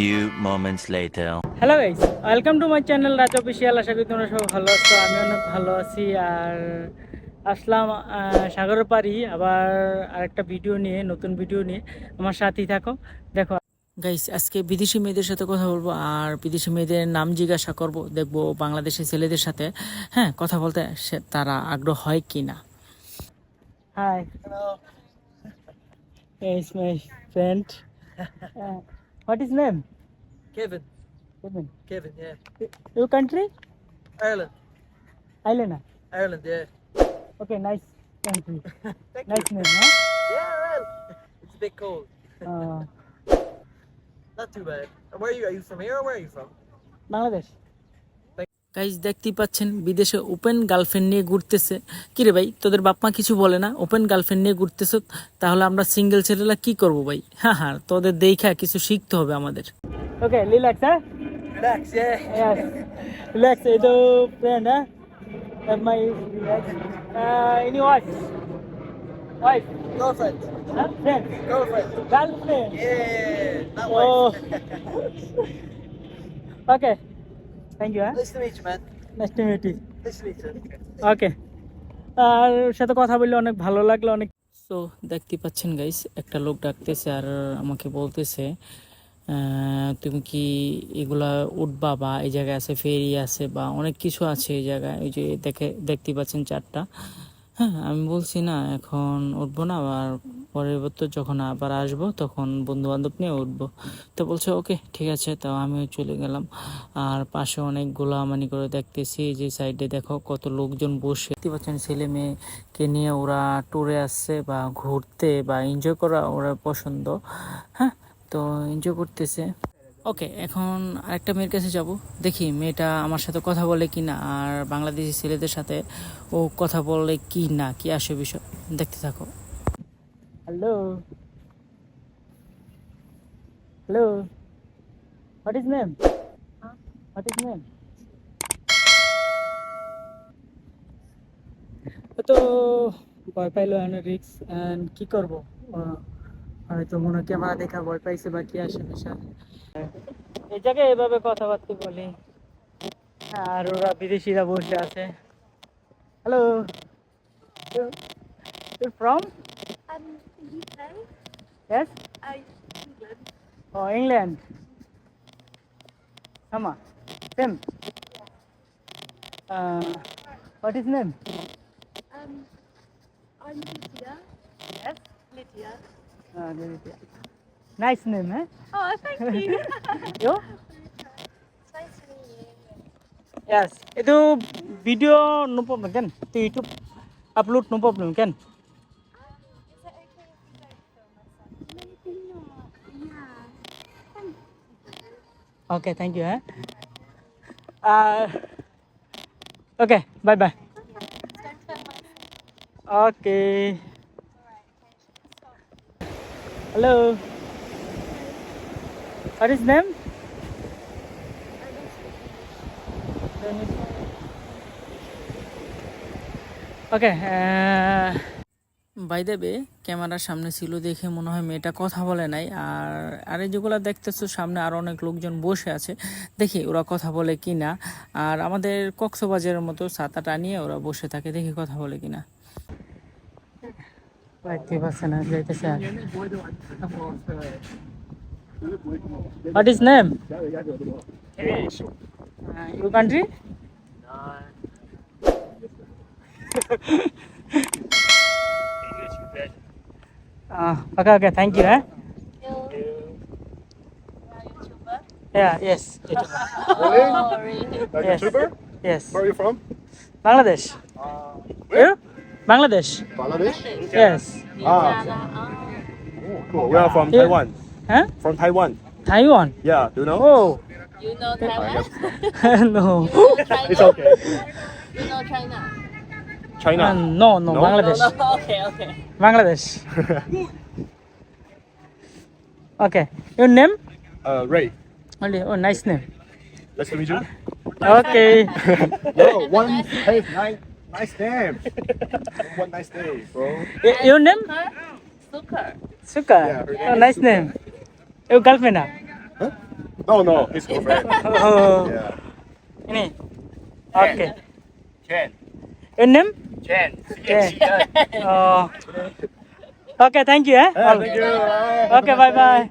few moments later. Hello guys welcome to my channel Raj official আশা করি তোমরা সব ভালো আছো আমি অনেক ভালো আছি। আর আসলাম আহ, সাগরের পাড়ি আবার আরেকটা ভিডিও নিয়ে নতুন ভিডিও নিয়ে। আমার সাথেই থাকো। দেখো গাইস আজকে বিদেশি মেয়েদের সাথে কথা বলব আর বিদেশি মেয়েদের নাম জিজ্ঞাসা করব। দেখব বাংলাদেশি ছেলেদের সাথে হ্যাঁ কথা বলতে তারা আগ্রহ হয় কি না hi Yes, my friend. What is name? Kevin. Kevin. Kevin, yeah. Your country? Ireland. Ireland? Ah? Ireland, yeah. Okay, nice country. nice you. name, huh? Yeah, well, it's a bit cold. Uh, Not too bad. Where are you? Are you from here or where are you from? Bangladesh. Guys দেখতেই পাচ্ছেন বিদেশে open girlfriend নিয়ে ঘুরতেছে কিরে ভাই তোদের বাপ মা কিছু বলে না ওপেন গার্লফ্রেন্ড নিয়ে ঘুরতেছ তাহলে আমরা সিঙ্গেল ছেলেরা কি করব ভাই হ্যাঁ হ্যাঁ তোদের দেখা কিছু শিখতে হবে আমাদের ওকে রিল্যাক্স হ্যাঁ Relax, yeah. Yes. Relax, itu friend, huh? And my relax. Uh, ini what? Wife, Girlfriend. huh? Friend, Girlfriend. girlfriend. Yeah, not wife. okay. Thank you, huh? nice to meet you, man. Nice to meet you. Nice to meet you. Okay আর সাথে কথা বললে অনেক ভালো লাগল অনেক so দেখতে পাচ্ছেন guys একটা লোক ডাকতেছে আর আমাকে বলতেছে তুমি কি এগুলা উঠবা বা এই জায়গায় আছে ফেরি আছে বা অনেক কিছু আছে এই জায়গায় ওই যে দেখে দেখতে পাচ্ছেন চারটা হ্যাঁ আমি বলছি না এখন উঠবো না আর পরের বছর যখন আবার আসব, তখন বন্ধু বান্ধব নিয়ে উঠবো। তো বলছে, ওকে, ঠিক আছে। তো আমিও চলে গেলাম। আর পাশে অনেক গোলামানি করে দেখতেছি যে সাইডে দেখো কত লোকজন বসে। দেখতে পাচ্ছেন ছেলে মেয়েকে নিয়ে ওরা ট্যুরে আসছে বা ঘুরতে বা এনজয় করা ওরা পছন্দ। হ্যাঁ তো এনজয় করতেছে। ওকে, এখন আরেকটা মেয়ের কাছে যাব। দেখি মেয়েটা আমার সাথে কথা বলে কি না আর বাংলাদেশি ছেলেদের সাথে ও কথা বলে কি না কি আসে বিষয়। দেখতে থাকো। Hello hello what is name what is name তো ভয় পাইলো রিক্স অ্যান্ড কি করব? হয়তো মনে হয় ক্যামেরা দেখা ভয় পাইছে বা কি আসে বিষয় এই জায়গায় এভাবে কথাবার্তা বলি। আর ওরা বিদেশিরা বসে আছে। Hello from Um, UK, Yes? uh, England. Oh, England. Sama. Same. Uh, what is name? Um, I'm Lydia. Yes. Lydia. Uh, Lydia. nice name, eh? Oh, thank you. You? Yes. Itu video no problem kan? To YouTube upload no problem kan? Okay, thank you, eh? Uh, okay, bye bye. OK. Okay. Hello. What is name? Okay eh, bye দেবে ক্যামেরার সামনে ছিল দেখে মনে হয় মেয়েটা কথা বলে নাই। আর আর এই যেগুলো দেখতেছো সামনে আরও অনেক লোকজন বসে আছে দেখি ওরা কথা বলে কি না আর আমাদের কক্সবাজারের মতো ছাতাটা নিয়ে ওরা বসে থাকে দেখি কথা বলে কিনা। পাইতে না যাইতেছে আর। What is name your country okay okay thank you eh yeah yes Really? A Yes. YouTuber? yes Where are you from? bangladesh you bangladesh Bangladesh? yes Ah, oh, cool. We are from Yeah. Taiwan. huh From Taiwan. taiwan Yeah, do you know? oh You know I Taiwan? guess. no China? It's okay. You know China? China. Uh, no no No? bangladesh okay, okay. bangladesh okay your name uh, Ray. only oh nice name Nice to meet you. okay Yo, one hey, nice, nice name. one nice name, bro. Y- your name Sukkar? suka Yeah, her oh, nice name your girlfriend ah? Huh? No, no, his girlfriend. Oh, yeah. ini. Oke. Chen. Your name? Jen. Yeah. Oh. Okay, thank you. Eh? Okay, bye bye.